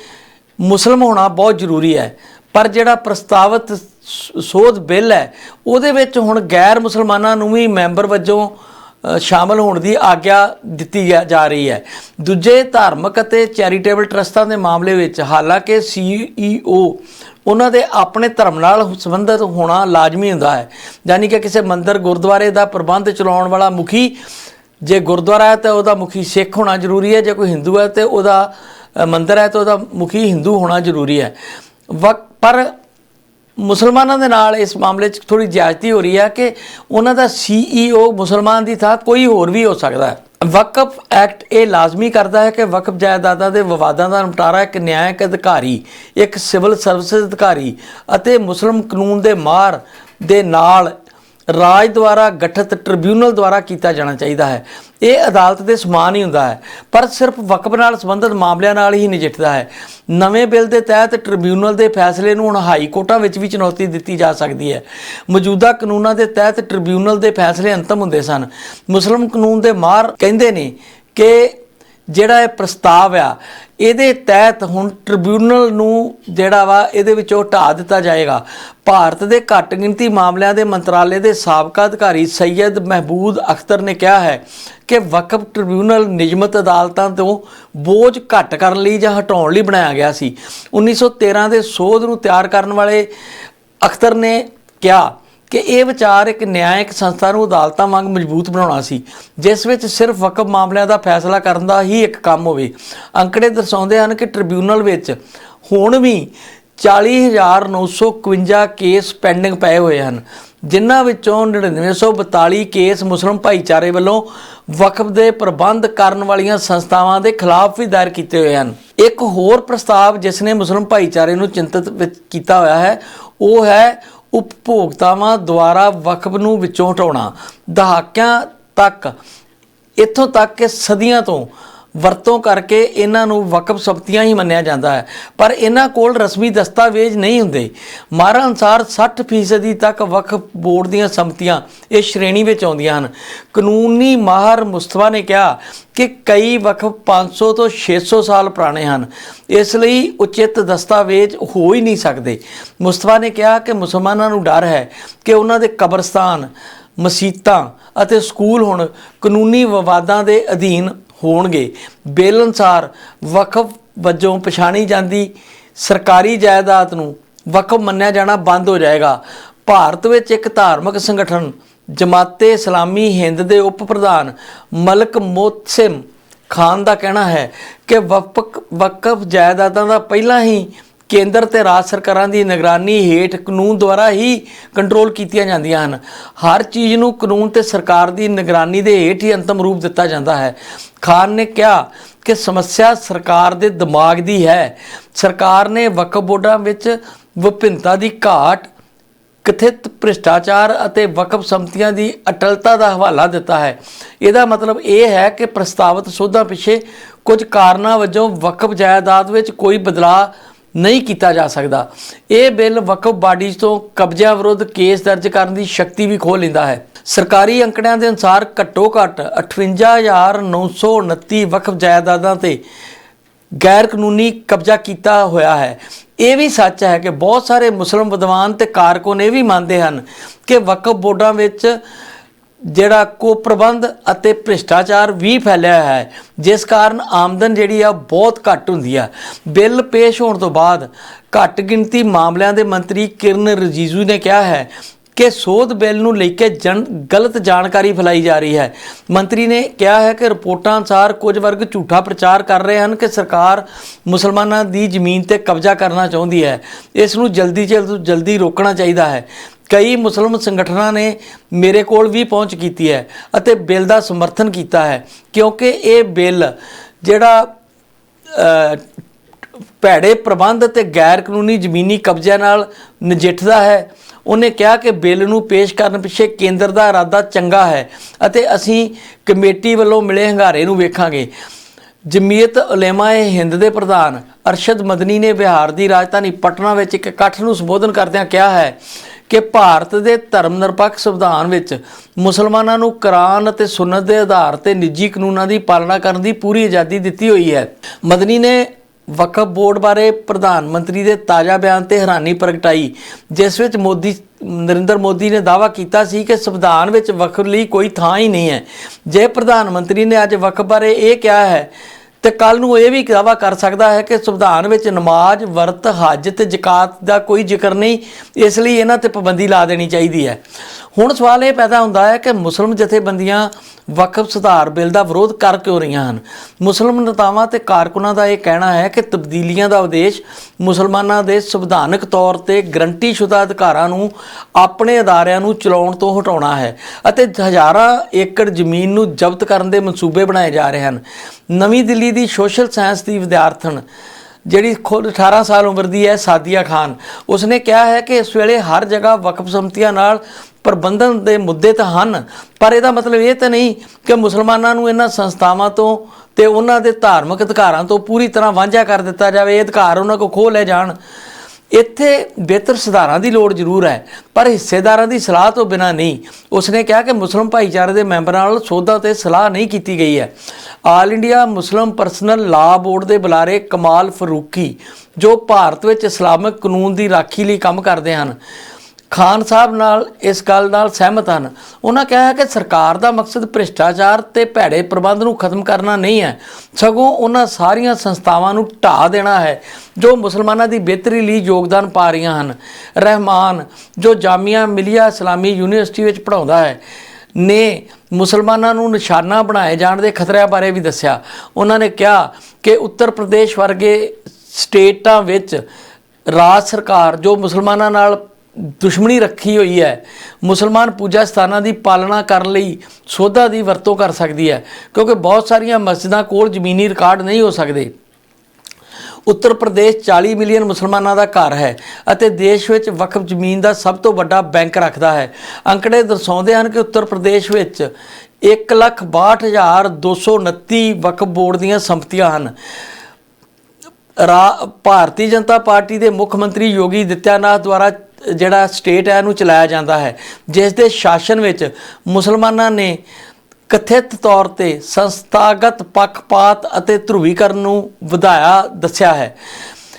ਮੁਸਲਮ ਹੋਣਾ ਬਹੁਤ ਜ਼ਰੂਰੀ ਹੈ। ਪਰ ਜਿਹੜਾ ਪ੍ਰਸਤਾਵਿਤ ਸ- ਸੋਧ ਬਿੱਲ ਹੈ, ਉਹਦੇ ਵਿੱਚ ਹੁਣ ਗੈਰ ਮੁਸਲਮਾਨਾਂ ਨੂੰ ਵੀ ਮੈਂਬਰ ਵਜੋਂ ਸ਼ਾਮਲ ਹੋਣ ਦੀ ਆਗਿਆ ਦਿੱਤੀ ਗਿਆ- ਜਾ ਰਹੀ ਹੈ। ਦੂਜੇ ਧਾਰਮਿਕ ਅਤੇ ਚੈਰੀਟੇਬਲ ਟਰਸਟਾਂ ਦੇ ਮਾਮਲੇ ਵਿੱਚ ਹਾਲਾਂਕਿ ਸੀਈਓ ਉਹਨਾਂ ਦੇ ਆਪਣੇ ਧਰਮ ਨਾਲ ਸੰਬੰਧਿਤ ਹੋਣਾ ਲਾਜ਼ਮੀ ਹੁੰਦਾ ਹੈ। ਯਾਨੀ ਕਿ ਕਿਸੇ ਮੰਦਰ, ਗੁਰਦੁਆਰੇ ਦਾ ਪ੍ਰਬੰਧ ਚਲਾਉਣ ਵਾਲਾ ਮੁਖੀ ਜੇ ਗੁਰਦੁਆਰਾ ਹੈ, ਤਾਂ ਉਹਦਾ ਮੁਖੀ ਸਿੱਖ ਹੋਣਾ ਜ਼ਰੂਰੀ ਹੈ, ਜੇ ਕੋਈ ਹਿੰਦੂ ਹੈ, ਤੇ ਉਹਦਾ ਮੰਦਰ ਹੈ, ਤਾਂ ਉਹਦਾ ਮੁਖੀ ਹਿੰਦੂ ਹੋਣਾ ਜ਼ਰੂਰੀ ਹੈ। ਵਕ ਪਰ ਮੁਸਲਮਾਨਾਂ ਦੇ ਨਾਲ ਇਸ ਮਾਮਲੇ 'ਚ ਥੋੜੀ ਜ਼ਿਆਦਤੀ ਹੋ ਰਹੀ ਹੈ ਕਿ ਉਹਨਾਂ ਦਾ ਸੀਈਓ ਮੁਸਲਮਾਨ ਦੀ ਥਾਂ ਕੋਈ ਹੋਰ ਵੀ ਹੋ ਸਕਦਾ ਹੈ। ਵਕਫ ਐਕਟ ਇਹ ਲਾਜ਼ਮੀ ਕਰਦਾ ਹੈ ਕਿ ਵਕਫ ਜਾਇਦਾਦਾਂ ਦੇ ਵਿਵਾਦਾਂ ਦਾ ਨਿਪਟਾਰਾ ਇੱਕ ਨਿਆਇਕ ਅਧਿਕਾਰੀ, ਇੱਕ ਸਿਵਲ ਸਰਵਿਸ ਅਧਿਕਾਰੀ ਅਤੇ ਮੁਸਲਮ ਕਾਨੂੰਨ ਦੇ ਮਾਰ ਦੇ ਨਾਲ ਰਾਜ ਦੁਆਰਾ ਗਠਿਤ ਟ੍ਰਿਬਿਊਨਲ ਦੁਆਰਾ ਕੀਤਾ ਜਾਣਾ ਚਾਹੀਦਾ ਹੈ। ਇਹ ਅਦਾਲਤ ਦੇ ਸਮਾਨ ਹੀ ਹੁੰਦਾ ਹੈ, ਪਰ ਸਿਰਫ ਵਕਫ ਨਾਲ ਸੰਬੰਧਿਤ ਮਾਮਲਿਆਂ ਨਾਲ ਹੀ ਨਜਿੱਠਦਾ ਹੈ। ਨਵੇਂ ਬਿੱਲ ਦੇ ਤਹਿਤ ਟ੍ਰਿਬਿਊਨਲ ਦੇ ਫੈਸਲੇ ਨੂੰ ਹੁਣ ਹਾਈ ਕੋਰਟਾਂ ਵਿੱਚ ਵੀ ਚੁਣੌਤੀ ਦਿੱਤੀ ਜਾ ਸਕਦੀ ਹੈ। ਮੌਜੂਦਾ ਕਾਨੂੰਨਾਂ ਦੇ ਤਹਿਤ ਟ੍ਰਿਬਿਊਨਲ ਦੇ ਫੈਸਲੇ ਅੰਤਮ ਹੁੰਦੇ ਸਨ। ਮੁਸਲਮ ਕਾਨੂੰਨ ਦੇ ਮਾਹਰ ਕਹਿੰਦੇ ਨੇ ਕਿ ਜਿਹੜਾ ਇਹ ਪ੍ਰਸਤਾਵ ਆ ਇਹਦੇ ਤਹਿਤ ਹੁਣ ਟ੍ਰਿਬਿਊਨਲ ਨੂੰ ਜਿਹੜਾ ਵਾ ਇਹਦੇ ਵਿੱਚੋਂ ਹਟਾ ਦਿੱਤਾ ਜਾਏਗਾ। ਭਾਰਤ ਦੇ ਘੱਟ ਗਿਣਤੀ ਮਾਮਲਿਆਂ ਦੇ ਮੰਤਰਾਲੇ ਦੇ ਸਾਬਕਾ ਅਧਿਕਾਰੀ ਸੈਯਦ ਮਹਿਬੂਦ ਅਖਤਰ ਨੇ ਕਿਹਾ ਹੈ ਕਿ ਵਕਫ ਟ੍ਰਿਬਿਊਨਲ ਨਿਯਮਤ ਅਦਾਲਤਾਂ ਤੋਂ ਬੋਝ ਘੱਟ ਕਰਨ ਲਈ ਜਾਂ ਹਟਾਉਣ ਲਈ ਬਣਾਇਆ ਗਿਆ ਸੀ। 1913 ਦੇ ਸੋਧ ਨੂੰ ਤਿਆਰ ਕਰਨ ਵਾਲੇ ਅਖਤਰ ਨੇ ਕਿਹਾ ਕਿ ਇਹ ਵਿਚਾਰ ਇੱਕ ਨਿਆਇਕ ਸੰਸਥਾ ਨੂੰ ਅਦਾਲਤਾਂ ਵਾਂਗ ਮਜ਼ਬੂਤ ਬਣਾਉਣਾ ਸੀ, ਜਿਸ ਵਿੱਚ ਸਿਰਫ ਵਕਫ ਮਾਮਲਿਆਂ ਦਾ ਫੈਸਲਾ ਕਰਨ ਦਾ ਹੀ ਇੱਕ ਕੰਮ ਹੋਵੇ। ਅੰਕੜੇ ਦਰਸਾਉਂਦੇ ਹਨ ਕਿ ਟ੍ਰਿਬਿਊਨਲ ਵਿੱਚ ਹੁਣ ਵੀ 40951 ਕੇਸ ਪੈਂਡਿੰਗ ਪਏ ਹੋਏ ਹਨ, ਜਿਨ੍ਹਾਂ ਵਿੱਚੋਂ 9942 ਕੇਸ ਮੁਸਲਮ ਭਾਈਚਾਰੇ ਵੱਲੋਂ ਵਕਫ ਦੇ ਪ੍ਰਬੰਧ ਕਰਨ ਵਾਲੀਆਂ ਸੰਸਥਾਵਾਂ ਦੇ ਖਿਲਾਫ ਵੀ ਦਾਇਰ ਕੀਤੇ ਹੋਏ ਹਨ। ਇੱਕ ਹੋਰ ਪ੍ਰਸਤਾਵ ਜਿਸ ਨੇ ਮੁਸਲਮ ਭਾਈਚਾਰੇ ਨੂੰ ਚਿੰਤਤ ਕੀਤਾ ਹੋਇਆ ਹੈ, ਉਹ ਹੈ ਉਪਭੋਗਤਾਵਾਂ ਦੁਆਰਾ ਵਕਫ ਨੂੰ ਵਿੱਚੋਂ ਹਟਾਉਣਾ। ਦਹਾਕਿਆਂ ਤੱਕ ਇੱਥੋਂ ਤੱਕ ਕਿ ਸਦੀਆਂ ਤੋਂ ਵਰਤੋਂ ਕਰਕੇ ਇਹਨਾਂ ਨੂੰ ਵਕਫ ਸੰਪਤੀਆਂ ਹੀ ਮੰਨਿਆ ਜਾਂਦਾ ਹੈ। ਪਰ ਇਹਨਾਂ ਕੋਲ ਰਸਮੀ ਦਸਤਾਵੇਜ਼ ਨਹੀਂ ਹੁੰਦੇ। ਮਾਰਾ ਅਨਸਾਰ 60% ਤੱਕ ਵਕਫ ਬੋਰਡ ਦੀਆਂ ਸੰਪਤੀਆਂ ਇਸ ਸ਼੍ਰੇਣੀ ਵਿੱਚ ਆਉਂਦੀਆਂ ਹਨ। ਕਾਨੂੰਨੀ ਮਾਹਰ ਮੁਸਤਫਾ ਨੇ ਕਿਹਾ ਕਿ ਕਈ ਵਕਫ 500 ਤੋਂ 600 ਸਾਲ ਪੁਰਾਣੇ ਹਨ। ਇਸ ਲਈ ਉਚਿਤ ਦਸਤਾਵੇਜ਼ ਹੋ ਹੀ ਨਹੀਂ ਸਕਦੇ। ਮੁਸਤਫਾ ਨੇ ਕਿਹਾ ਕਿ ਮੁਸਲਮਾਨਾਂ ਨੂੰ ਡਰ ਹੈ ਕਿ ਉਹਨਾਂ ਦੇ ਕਬਰਸਤਾਨ, ਮਸੀਤਾਂ ਅਤੇ ਸਕੂਲ ਹੁਣ ਕਾਨੂੰਨੀ ਵਿਵਾਦਾਂ ਦੇ ਅਧੀਨ ਹੋਣਗੇ। ਬਿੱਲ ਅਨੁਸਾਰ ਵਕਫ ਵਜੋਂ ਪਛਾਣੀ ਜਾਂਦੀ ਸਰਕਾਰੀ ਜਾਇਦਾਦ ਨੂੰ ਵਕਫ ਮੰਨਿਆ ਜਾਣਾ ਬੰਦ ਹੋ ਜਾਏਗਾ। ਭਾਰਤ ਵਿੱਚ ਇੱਕ ਧਾਰਮਿਕ ਸੰਗਠਨ, ਜਮਾਤੇ ਇਸਲਾਮੀ ਹਿੰਦ ਦੇ ਉਪ ਪ੍ਰਧਾਨ ਮਲਕ ਮੋਤਸਿਮ ਖਾਨ ਦਾ ਕਹਿਣਾ ਹੈ ਕਿ ਵਕਫ ਵਕਫ ਜਾਇਦਾਦਾਂ ਦਾ ਪਹਿਲਾਂ ਹੀ ਕੇਂਦਰ ਤੇ ਰਾਜ ਸਰਕਾਰਾਂ ਦੀ ਨਿਗਰਾਨੀ ਹੇਠ ਕਾਨੂੰਨ ਦੁਆਰਾ ਹੀ ਕੰਟਰੋਲ ਕੀਤੀਆਂ ਜਾਂਦੀਆਂ ਹਨ। ਹਰ ਚੀਜ਼ ਨੂੰ ਕਾਨੂੰਨ ਤੇ ਸਰਕਾਰ ਦੀ ਨਿਗਰਾਨੀ ਦੇ ਹੇਠ ਹੀ ਅੰਤਮ ਰੂਪ ਦਿੱਤਾ ਜਾਂਦਾ ਹੈ। ਖਾਨ ਨੇ ਕਿਹਾ ਕਿ ਸਮੱਸਿਆ ਸਰਕਾਰ ਦੇ ਦਿਮਾਗ ਦੀ ਹੈ। ਸਰਕਾਰ ਨੇ ਵਕਫ ਬੋਰਡਾਂ ਵਿੱਚ ਵਿਭਿੰਨਤਾ ਦੀ ਘਾਟ, ਕਥਿਤ ਭ੍ਰਿਸ਼ਟਾਚਾਰ ਅਤੇ ਵਕਫ ਸੰਮਤੀਆਂ ਦੀ ਅਟਲਤਾ ਦਾ ਹਵਾਲਾ ਦਿੱਤਾ ਹੈ। ਇਹਦਾ ਮਤਲਬ ਇਹ ਹੈ ਕਿ ਪ੍ਰਸਤਾਵਿਤ ਸੋਧਾਂ ਪਿੱਛੇ ਕੁਝ ਕਾਰਨਾਂ ਵਜੋਂ ਵਕਫ ਜਾਇਦਾਦ ਵਿੱਚ ਕੋਈ ਬਦਲਾਅ ਨਹੀਂ ਕੀਤਾ ਜਾ ਸਕਦਾ। ਇਹ ਬਿੱਲ ਵਕਫ ਬਾਡੀਜ਼ ਤੋਂ ਕਬਜ਼ਿਆਂ ਵਿਰੁੱਧ ਕੇਸ ਦਰਜ ਕਰਨ ਦੀ ਸ਼ਕਤੀ ਵੀ ਖੋਹ ਲੈਂਦਾ ਹੈ। ਸਰਕਾਰੀ ਅੰਕੜਿਆਂ ਦੇ ਅਨੁਸਾਰ ਘੱਟੋ ਘੱਟ 58929 ਵਕਫ ਜਾਇਦਾਦਾਂ ਤੇ ਗੈਰ ਕਾਨੂੰਨੀ ਕਬਜ਼ਾ ਕੀਤਾ ਹੋਇਆ ਹੈ। ਇਹ ਵੀ ਸੱਚ ਹੈ ਕਿ ਬਹੁਤ ਸਾਰੇ ਮੁਸਲਮ ਵਿਦਵਾਨ ਤੇ ਕਾਰਕੁਨ ਇਹ ਵੀ ਮੰਨਦੇ ਹਨ ਕਿ ਵਕਫ ਬੋਰਡਾਂ ਵਿੱਚ ਜਿਹੜਾ ਕੋ ਪ੍ਰਬੰਧ ਅਤੇ ਭ੍ਰਿਸ਼ਟਾਚਾਰ ਵੀ ਫੈਲਿਆ ਹੈ, ਜਿਸ ਕਾਰਨ ਆਮਦਨ ਜਿਹੜੀ ਆ ਬਹੁਤ ਘੱਟ ਹੁੰਦੀ ਆ। ਬਿੱਲ ਪੇਸ਼ ਹੋਣ ਤੋਂ ਬਾਅਦ ਘੱਟ ਗਿਣਤੀ ਮਾਮਲਿਆਂ ਦੇ ਮੰਤਰੀ ਕਿਰਨ ਰਜੀਜੂ ਨੇ ਕਿਹਾ ਹੈ ਕਿ ਸੋਧ ਬਿੱਲ ਨੂੰ ਲੈ ਕੇ ਜਨ ਗਲਤ ਜਾਣਕਾਰੀ ਫੈਲਾਈ ਜਾ ਰਹੀ ਹੈ। ਮੰਤਰੀ ਨੇ ਕਿਹਾ ਹੈ ਕਿ ਰਿਪੋਰਟਾਂ ਅਨੁਸਾਰ ਕੁਝ ਵਰਗ ਝੂਠਾ ਪ੍ਰਚਾਰ ਕਰ ਰਹੇ ਹਨ ਕਿ ਸਰਕਾਰ ਮੁਸਲਮਾਨਾਂ ਦੀ ਜ਼ਮੀਨ ਤੇ ਕਬਜ਼ਾ ਕਰਨਾ ਚਾਹੁੰਦੀ ਹੈ। ਇਸ ਨੂੰ ਜਲਦੀ ਜਲਦ ਜਲਦੀ ਰੋਕਣਾ ਚਾਹੀਦਾ ਹੈ। ਕਈ ਮੁਸਲਮ ਸੰਗਠਨਾਂ ਨੇ ਮੇਰੇ ਕੋਲ ਵੀ ਪਹੁੰਚ ਕੀਤੀ ਹੈ ਅਤੇ ਬਿੱਲ ਦਾ ਸਮਰਥਨ ਕੀਤਾ ਹੈ, ਕਿਉਂਕਿ ਇਹ ਬਿੱਲ ਜਿਹੜਾ ਭੈੜੇ ਪ੍ਰਬੰਧ ਤੇ ਗੈਰ ਕਾਨੂੰਨੀ ਜ਼ਮੀਨੀ ਕਬਜ਼ਿਆਂ ਨਾਲ ਨਜਿੱਠਦਾ ਹੈ। ਉਹਨੇ ਕਿਹਾ ਕਿ ਬਿੱਲ ਨੂੰ ਪੇਸ਼ ਕਰਨ ਪਿੱਛੇ ਕੇਂਦਰ ਦਾ ਇਰਾਦਾ ਚੰਗਾ ਹੈ ਅਤੇ ਅਸੀਂ ਕਮੇਟੀ ਵੱਲੋਂ ਮਿਲੇ ਹੰਗਾਰੇ ਨੂੰ ਵੇਖਾਂਗੇ। ਜਮੀਅਤ ਉਲੇਮਾ-ਏ ਹਿੰਦ ਦੇ ਪ੍ਰਧਾਨ ਅਰਸ਼ਦ ਮਦਨੀ ਨੇ ਬਿਹਾਰ ਦੀ ਰਾਜਧਾਨੀ ਪਟਨਾ ਵਿੱਚ ਇੱਕ ਇਕੱਠ ਨੂੰ ਸੰਬੋਧਨ ਕਰਦਿਆਂ ਕਿਹਾ ਹੈ ਕਿ ਭਾਰਤ ਦੇ ਧਰਮ ਨਿਰਪੱਖ ਸੰਵਿਧਾਨ ਵਿੱਚ ਮੁਸਲਮਾਨਾਂ ਨੂੰ ਕੁਰਾਨ ਅਤੇ ਸੁਨਨਤ ਦੇ ਆਧਾਰ ਤੇ ਨਿੱਜੀ ਕਾਨੂੰਨਾਂ ਦੀ ਪਾਲਣਾ ਕਰਨ ਦੀ ਪੂਰੀ ਆਜ਼ਾਦੀ ਦਿੱਤੀ ਹੋਈ ਹੈ। ਮਦਨੀ ਨੇ ਵਕਫ ਬੋਰਡ ਬਾਰੇ ਪ੍ਰਧਾਨ ਮੰਤਰੀ ਦੇ ਤਾਜ਼ਾ ਬਿਆਨ ਤੇ ਹੈਰਾਨੀ ਪ੍ਰਗਟਾਈ, ਜਿਸ ਵਿੱਚ ਮੋਦੀ, ਨਰਿੰਦਰ ਮੋਦੀ ਨੇ ਦਾਅਵਾ ਕੀਤਾ ਸੀ ਕਿ ਸੰਵਿਧਾਨ ਵਿੱਚ ਵਕਫ ਲਈ ਕੋਈ ਥਾਂ ਹੀ ਨਹੀਂ ਹੈ। ਜੇ ਪ੍ਰਧਾਨ ਮੰਤਰੀ ਨੇ ਅੱਜ ਵਕਫ ਬਾਰੇ ਇਹ ਕਿਹਾ ਹੈ ਤੇ ਕੱਲ ਨੂੰ ਇਹ ਵੀ ਦਾਅਵਾ ਕਰ ਸਕਦਾ ਹੈ ਕਿ ਸੰਵਿਧਾਨ ਵਿੱਚ ਨਮਾਜ਼, ਵਰਤ, ਹੱਜ ਤੇ ਜ਼ਕਾਤ ਦਾ ਕੋਈ ਜ਼ਿਕਰ ਨਹੀਂ, ਇਸ ਲਈ ਇਹਨਾਂ ਤੇ ਪਾਬੰਦੀ ਲਾ ਦੇਣੀ ਚਾਹੀਦੀ ਹੈ। ਹੁਣ ਸਵਾਲ ਇਹ ਪੈਦਾ ਹੁੰਦਾ ਹੈ ਕਿ ਮੁਸਲਮ ਜਥੇਬੰਦੀਆਂ ਵਕਫ ਸੁਧਾਰ ਬਿੱਲ ਦਾ ਵਿਰੋਧ ਕਰ ਕਿਉਂ ਰਹੀਆਂ ਹਨ? ਮੁਸਲਮ ਨੇਤਾਵਾਂ ਤੇ ਕਾਰਕੁਨਾਂ ਦਾ ਇਹ ਕਹਿਣਾ ਹੈ ਕਿ ਤਬਦੀਲੀਆਂ ਦਾ ਉਦੇਸ਼ ਮੁਸਲਮਾਨਾਂ ਦੇ ਸੰਵਿਧਾਨਕ ਤੌਰ ਤੇ ਗਰੰਟੀਸ਼ੁਦਾ ਅਧਿਕਾਰਾਂ ਨੂੰ ਆਪਣੇ ਅਦਾਰਿਆਂ ਨੂੰ ਚਲਾਉਣ ਤੋਂ ਹਟਾਉਣਾ ਹੈ ਅਤੇ ਹਜ਼ਾਰਾਂ ਏਕੜ ਜ਼ਮੀਨ ਨੂੰ ਜ਼ਬਤ ਕਰਨ ਦੇ ਮਨਸੂਬੇ ਬਣਾਏ ਜਾ ਰਹੇ ਹਨ। ਨਵੀਂ ਦਿੱਲੀ ਦੀ ਸੋਸ਼ਲ ਸਾਇੰਸ ਦੀ ਵਿਦਿਆਰਥਣ, ਜਿਹੜੀ ਖੁਦ 18 ਸਾਲ ਉਮਰ ਦੀ ਹੈ, ਸਾਦੀਆ ਖਾਨ, ਉਸਨੇ ਕਿਹਾ ਹੈ ਕਿ ਇਸ ਵੇਲੇ ਹਰ ਜਗ੍ਹਾ ਵਕਫ ਸੰਮਤੀਆਂ ਨਾਲ ਪ੍ਰਬੰਧਨ ਦੇ ਮੁੱਦੇ ਤਾਂ ਹਨ, ਪਰ ਇਹਦਾ ਮਤਲਬ ਇਹ ਤਾਂ ਨਹੀਂ ਕਿ ਮੁਸਲਮਾਨਾਂ ਨੂੰ ਇਹਨਾਂ ਸੰਸਥਾਵਾਂ ਤੋਂ ਤੇ ਉਹਨਾਂ ਦੇ ਧਾਰਮਿਕ ਅਧਿਕਾਰਾਂ ਤੋਂ ਪੂਰੀ ਤਰ੍ਹਾਂ ਵਾਂਝਾ ਕਰ ਦਿੱਤਾ ਜਾਵੇ, ਇਹ ਅਧਿਕਾਰ ਉਹਨਾਂ ਕੋਲ ਖੋਹ ਲੈ ਜਾਣ। ਇੱਥੇ ਬਿਹਤਰ ਸੁਧਾਰਾਂ ਦੀ ਲੋੜ ਜ਼ਰੂਰ ਹੈ, ਪਰ ਹਿੱਸੇਦਾਰਾਂ ਦੀ ਸਲਾਹ ਤੋਂ ਬਿਨਾ ਨਹੀਂ। ਉਸਨੇ ਕਿਹਾ ਕਿ ਮੁਸਲਮ ਭਾਈਚਾਰੇ ਦੇ ਮੈਂਬਰਾਂ ਨਾਲ ਸੋਧਾਂ ਤੇ ਸਲਾਹ ਨਹੀਂ ਕੀਤੀ ਗਈ ਹੈ। All India Muslim personal law board ਦੇ ਬੁਲਾਰੇ ਕਮਾਲ ਫਰੂਕੀ, ਜੋ ਭਾਰਤ ਵਿੱਚ ਇਸਲਾਮਿਕ ਕਾਨੂੰਨ ਦੀ ਰਾਖੀ ਲਈ ਕੰਮ ਕਰਦੇ ਹਨ। ਖਾਨ ਸਾਹਿਬ ਨਾਲ ਇਸ ਗੱਲ ਨਾਲ ਸਹਿਮਤ ਹਨ। ਉਹਨਾਂ ਕਿਹਾ ਹੈ ਕਿ ਸਰਕਾਰ ਦਾ ਮਕਸਦ ਭ੍ਰਿਸ਼ਟਾਚਾਰ ਤੇ ਭੈੜੇ ਪ੍ਰਬੰਧ ਨੂੰ ਖਤਮ ਕਰਨਾ ਨਹੀਂ ਹੈ। ਸਗੋਂ ਉਹਨਾਂ ਸਾਰੀਆਂ ਸੰਸਥਾਵਾਂ ਨੂੰ ਢਾਹ ਦੇਣਾ ਹੈ, ਜੋ ਮੁਸਲਮਾਨਾਂ ਦੀ ਬਿਹਤਰੀ ਲਈ ਯੋਗਦਾਨ ਪਾ ਰਹੀਆਂ ਹਨ। ਰਹਿਮਾਨ, ਜੋ ਜਾਮੀਆ ਮਿਲੀਆ ਇਸਲਾਮੀ ਯੂਨੀਵਰਸਿਟੀ ਵਿੱਚ ਪੜ੍ਹਾਉਂਦਾ ਹੈ, ਨੇ ਮੁਸਲਮਾਨਾਂ ਨੂੰ ਨਿਸ਼ਾਨਾ ਬਣਾਏ ਜਾਣ ਦੇ ਖਤਰਿਆਂ ਬਾਰੇ ਵੀ ਦੱਸਿਆ। ਉਹਨਾਂ ਨੇ ਕਿਹਾ ਕਿ ਉੱਤਰ ਪ੍ਰਦੇਸ਼ ਵਰਗੇ ਸਟੇਟਾਂ ਵਿੱਚ ਰਾਜ ਸਰਕਾਰ ਜੋ ਮੁਸਲਮਾਨਾਂ ਨਾਲ ਦੁਸ਼ਮਣੀ ਰੱਖੀ ਹੋਈ ਹੈ। ਮੁਸਲਮਾਨ ਪੂਜਾ ਸਥਾਨਾਂ ਦੀ ਪਾਲਣਾ ਕਰਨ ਲਈ ਸੋਧਾ ਦੀ ਵਰਤੋਂ ਕਰ ਸਕਦੀ ਹੈ, ਕਿਉਂਕਿ ਬਹੁਤ ਸਾਰੀਆਂ ਮਸਜਿਦਾਂ ਕੋਲ ਜ਼ਮੀਨੀ ਰਿਕਾਰਡ ਨਹੀਂ ਹੋ ਸਕਦੇ। ਉੱਤਰ ਪ੍ਰਦੇਸ਼ 40 ਮਿਲੀਅਨ ਮੁਸਲਮਾਨਾਂ ਦਾ ਘਰ ਹੈ ਅਤੇ ਦੇਸ਼ ਵਿੱਚ ਵਕਫ ਜ਼ਮੀਨ ਦਾ ਸਭ ਤੋਂ ਵੱਡਾ ਬੈਂਕ ਰੱਖਦਾ ਹੈ। ਅੰਕੜੇ ਦਰਸਾਉਂਦੇ ਹਨ ਕਿ ਉੱਤਰ ਪ੍ਰਦੇਸ਼ ਵਿੱਚ 162229 ਵਕਫ ਬੋਰਡ ਦੀਆਂ ਸੰਪਤੀਆਂ ਹਨ। ਰਾ- ਭਾਰਤੀ ਜਨਤਾ ਪਾਰਟੀ ਦੇ ਮੁੱਖ ਮੰਤਰੀ ਯੋਗੀ ਦਿੱਤਿਆਨਾਥ ਦੁਆਰਾ ਜਿਹੜਾ ਸਟੇਟ ਹੈ ਇਹਨੂੰ ਚਲਾਇਆ ਜਾਂਦਾ ਹੈ। ਜਿਸ ਦੇ ਸ਼ਾਸਨ ਵਿੱਚ ਮੁਸਲਮਾਨਾਂ ਨੇ ਕਥਿਤ ਤੌਰ ਤੇ ਸੰਸਥਾਗਤ ਪੱਖਪਾਤ ਅਤੇ ਧਰੁਵੀਕਰਨ ਨੂੰ ਵਧਾਇਆ, ਦੱਸਿਆ ਹੈ।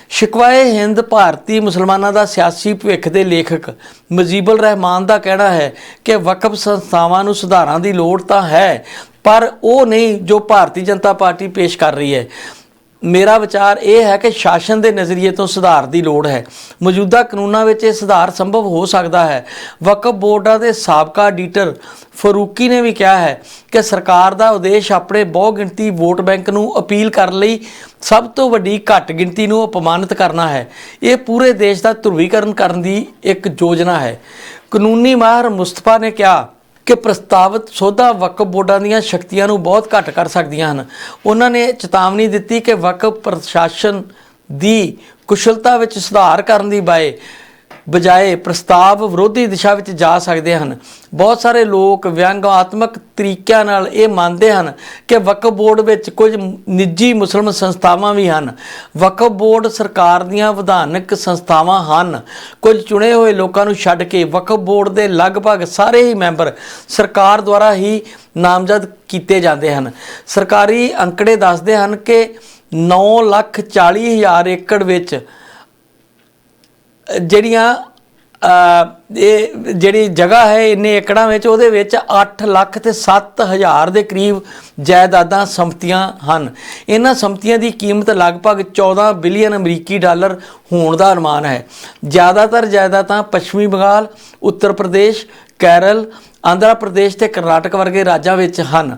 ਸ਼ਿਕਵਾਏ ਹਿੰਦ ਭਾਰਤੀ ਮੁਸਲਮਾਨਾਂ ਦਾ ਸਿਆਸੀ ਭਵਿੱਖ ਦੇ ਲੇਖਕ ਮਜੀਬੁਲ ਰਹਿਮਾਨ ਦਾ ਕਹਿਣਾ ਹੈ ਕਿ ਵਕਫ ਸੰਸਥਾਵਾਂ ਨੂੰ ਸੁਧਾਰਾਂ ਦੀ ਲੋੜ ਤਾਂ ਹੈ, ਪਰ ਉਹ ਨਹੀਂ ਜੋ ਭਾਰਤੀ ਜਨਤਾ ਪਾਰਟੀ ਪੇਸ਼ ਕਰ ਰਹੀ ਹੈ। ਮੇਰਾ ਵਿਚਾਰ ਇਹ ਹੈ ਕਿ ਸ਼ਾਸਨ ਦੇ ਨਜ਼ਰੀਏ ਤੋਂ ਸੁਧਾਰ ਦੀ ਲੋੜ ਹੈ। ਮੌਜੂਦਾ ਕਾਨੂੰਨਾਂ ਵਿੱਚ ਇਹ ਸੁਧਾਰ ਸੰਭਵ ਹੋ ਸਕਦਾ ਹੈ। ਵਕਫ ਬੋਰਡਾਂ ਦੇ ਸਾਬਕਾ ਐਡੀਟਰ ਫਰੂਕੀ ਨੇ ਵੀ ਕਿਹਾ ਹੈ ਕਿ ਸਰਕਾਰ ਦਾ ਉਦੇਸ਼ ਆਪਣੇ ਬਹੁਗਿਣਤੀ ਵੋਟ ਬੈਂਕ ਨੂੰ ਅਪੀਲ ਕਰਨ ਲਈ ਸਭ ਤੋਂ ਵੱਡੀ ਘੱਟ ਗਿਣਤੀ ਨੂੰ ਅਪਮਾਨਿਤ ਕਰਨਾ ਹੈ। ਇਹ ਪੂਰੇ ਦੇਸ਼ ਦਾ ਧਰੁਵੀਕਰਨ ਕਰਨ ਦੀ ਇੱਕ ਯੋਜਨਾ ਹੈ। ਕਾਨੂੰਨੀ ਮਾਹਰ ਮੁਸਤਫਾ ਨੇ ਕਿਹਾ ਕਿ ਪ੍ਰਸਤਾਵਿਤ ਸੋਧਾ ਵਕਫ ਬੋਰਡਾਂ ਦੀਆਂ ਸ਼ਕਤੀਆਂ ਨੂੰ ਬਹੁਤ ਘੱਟ ਕਰ ਸਕਦੀਆਂ ਹਨ। ਉਹਨਾਂ ਨੇ ਚੇਤਾਵਨੀ ਦਿੱਤੀ ਕਿ ਵਕਫ ਪ੍ਰਸ਼ਾਸਨ ਦੀ ਕੁਸ਼ਲਤਾ ਵਿੱਚ ਸੁਧਾਰ ਕਰਨ ਦੀ ਬਾਏ ਬਜਾਏ ਪ੍ਰਸਤਾਵ ਵਿਰੋਧੀ ਦਿਸ਼ਾ ਵਿੱਚ ਜਾ ਸਕਦੇ ਹਨ। ਬਹੁਤ ਸਾਰੇ ਲੋਕ ਵਿਅੰਗਾਤਮਕ ਤਰੀਕਿਆਂ ਨਾਲ ਇਹ ਮੰਨਦੇ ਹਨ ਕਿ ਵਕਫ ਬੋਰਡ ਵਿੱਚ ਕੁਝ ਨਿੱਜੀ ਮੁਸਲਮਾਨ ਸੰਸਥਾਵਾਂ ਵੀ ਹਨ। ਵਕਫ ਬੋਰਡ ਸਰਕਾਰ ਦੀਆਂ ਵਿਧਾਨਕ ਸੰਸਥਾਵਾਂ ਹਨ। ਕੁਝ ਚੁਣੇ ਹੋਏ ਲੋਕਾਂ ਨੂੰ ਛੱਡ ਕੇ ਵਕਫ ਬੋਰਡ ਦੇ ਲਗਭਗ ਸਾਰੇ ਹੀ ਮੈਂਬਰ ਸਰਕਾਰ ਦੁਆਰਾ ਹੀ ਨਾਮਜ਼ਦ ਕੀਤੇ ਜਾਂਦੇ ਹਨ। ਸਰਕਾਰੀ ਅੰਕੜੇ ਦੱਸਦੇ ਹਨ ਕਿ 9 ਲੱਖ 40 ਹਜ਼ਾਰ ਏਕੜ ਵਿੱਚ ਜਿਹੜੀਆਂ ਇਹ ਜਿਹੜੀ ਜਗ੍ਹਾ ਹੈ ਇੰਨੇ ਏਕੜਾਂ ਵਿੱਚ, ਉਹਦੇ ਵਿੱਚ 8 ਲੱਖ ਤੇ 7 ਹਜ਼ਾਰ ਦੇ ਕਰੀਬ ਜਾਇਦਾਦਾਂ ਸੰਪਤੀਆਂ ਹਨ। ਇਹਨਾਂ ਸੰਪਤੀਆਂ ਦੀ ਕੀਮਤ ਲਗਭਗ 14 ਬਿਲੀਅਨ ਅਮਰੀਕੀ ਡਾਲਰ ਹੋਣ ਦਾ ਅਨੁਮਾਨ ਹੈ। ਜ਼ਿਆਦਾਤਰ ਜਾਇਦਾਦਾਂ ਪੱਛਮੀ ਬੰਗਾਲ, ਉੱਤਰ ਪ੍ਰਦੇਸ਼ ਕੇਰਲ, ਆਂਧਰਾ ਪ੍ਰਦੇਸ਼ ਤੇ ਕਰਨਾਟਕ ਵਰਗੇ ਰਾਜਾਂ ਵਿੱਚ ਹਨ।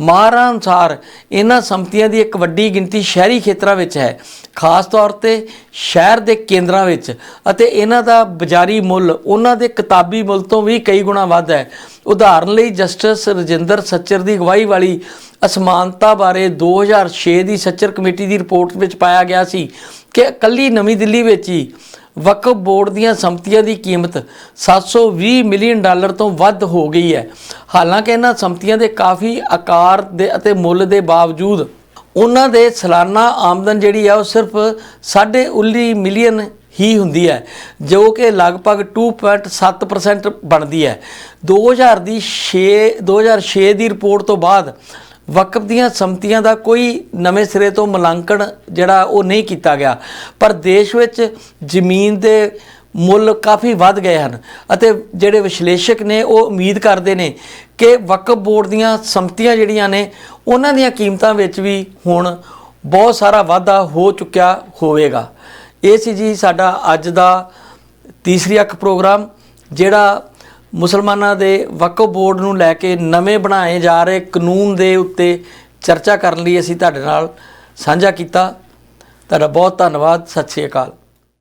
ਮਾਹਰਾਂ ਅਨੁਸਾਰ ਇਹਨਾਂ ਸੰਪਤੀਆਂ ਦੀ ਇੱਕ ਵੱਡੀ ਗਿਣਤੀ ਸ਼ਹਿਰੀ ਖੇਤਰਾਂ ਵਿੱਚ ਹੈ, ਖਾਸ ਤੌਰ ਤੇ ਸ਼ਹਿਰ ਦੇ ਕੇਂਦਰਾਂ ਵਿੱਚ। ਅਤੇ ਇਹਨਾਂ ਦਾ ਬਾਜ਼ਾਰੀ ਮੁੱਲ ਉਹਨਾਂ ਦੇ ਕਿਤਾਬੀ ਮੁੱਲ ਤੋਂ ਵੀ ਕਈ ਗੁਣਾ ਵੱਧ ਹੈ। ਉਦਾਹਰਨ ਲਈ ਜਸਟਿਸ ਰਜਿੰਦਰ ਸੱਚਰ ਦੀ ਅਗਵਾਈ ਵਾਲੀ ਅਸਮਾਨਤਾ ਬਾਰੇ 2006 ਦੀ ਸੱਚਰ ਕਮੇਟੀ ਦੀ ਰਿਪੋਰਟ ਵਿੱਚ ਪਾਇਆ ਗਿਆ ਸੀ ਕਿ ਇਕੱਲੀ ਨਵੀਂ ਦਿੱਲੀ ਵਿੱਚ ਹੀ ਵਕਫ ਬੋਰਡ ਦੀਆਂ ਸੰਪਤੀਆਂ ਦੀ ਕੀਮਤ 720 ਮਿਲੀਅਨ ਡਾਲਰ ਤੋਂ ਵੱਧ ਹੋ ਗਈ ਹੈ। ਹਾਲਾਂਕਿ ਇਹਨਾਂ ਸੰਪਤੀਆਂ ਦੇ ਕਾਫੀ ਆਕਾਰ ਦੇ ਅਤੇ ਮੁੱਲ ਦੇ ਬਾਵਜੂਦ ਉਹਨਾਂ ਦੇ ਸਾਲਾਨਾ ਆਮਦਨ ਜਿਹੜੀ ਆ ਉਹ ਸਿਰਫ 19 ਮਿਲੀਅਨ ਹੀ ਹੁੰਦੀ ਹੈ, ਜੋ ਕਿ ਲਗਭਗ 2.7% ਬਣਦੀ ਹੈ। 2000 ਦੀ 6 2006 ਦੀ ਰਿਪੋਰਟ ਤੋਂ ਬਾਅਦ ਵਕਫ ਦੀਆਂ ਸੰਮਤੀਆਂ ਦਾ ਕੋਈ ਨਵੇਂ ਸਿਰੇ ਤੋਂ ਮੁਲਾਂਕਣ ਜਿਹੜਾ ਉਹ ਨਹੀਂ ਕੀਤਾ ਗਿਆ। ਪਰ ਦੇਸ਼ ਵਿੱਚ ਜ਼ਮੀਨ ਦੇ ਮੁੱਲ ਕਾਫੀ ਵੱਧ ਗਏ ਹਨ ਅਤੇ ਜਿਹੜੇ ਵਿਸ਼ਲੇਸ਼ਕ ਨੇ ਉਹ ਉਮੀਦ ਕਰਦੇ ਨੇ ਕਿ ਵਕਫ ਬੋਰਡ ਦੀਆਂ ਸੰਮਤੀਆਂ ਜਿਹੜੀਆਂ ਨੇ, ਉਹਨਾਂ ਦੀਆਂ ਕੀਮਤਾਂ ਵਿੱਚ ਵੀ ਹੁਣ ਬਹੁਤ ਸਾਰਾ ਵਾਧਾ ਹੋ ਚੁੱਕਿਆ ਹੋਵੇਗਾ। ਇਹ ਸੀ ਜੀ ਸਾਡਾ ਅੱਜ ਦਾ ਤੀਸਰੀ ਅੱਖ ਪ੍ਰੋਗਰਾਮ, ਜਿਹੜਾ ਮੁਸਲਮਾਨਾਂ ਦੇ ਵਕਫ ਬੋਰਡ ਨੂੰ ਲੈ ਕੇ ਨਵੇਂ ਬਣਾਏ ਜਾ ਰਹੇ ਕਾਨੂੰਨ ਦੇ ਉੱਤੇ ਚਰਚਾ ਕਰਨ ਲਈ ਅਸੀਂ ਤੁਹਾਡੇ ਨਾਲ ਸਾਂਝਾ ਕੀਤਾ। ਤੁਹਾਡਾ ਬਹੁਤ ਧੰਨਵਾਦ। ਸਤਿ ਸ਼੍ਰੀ ਅਕਾਲ।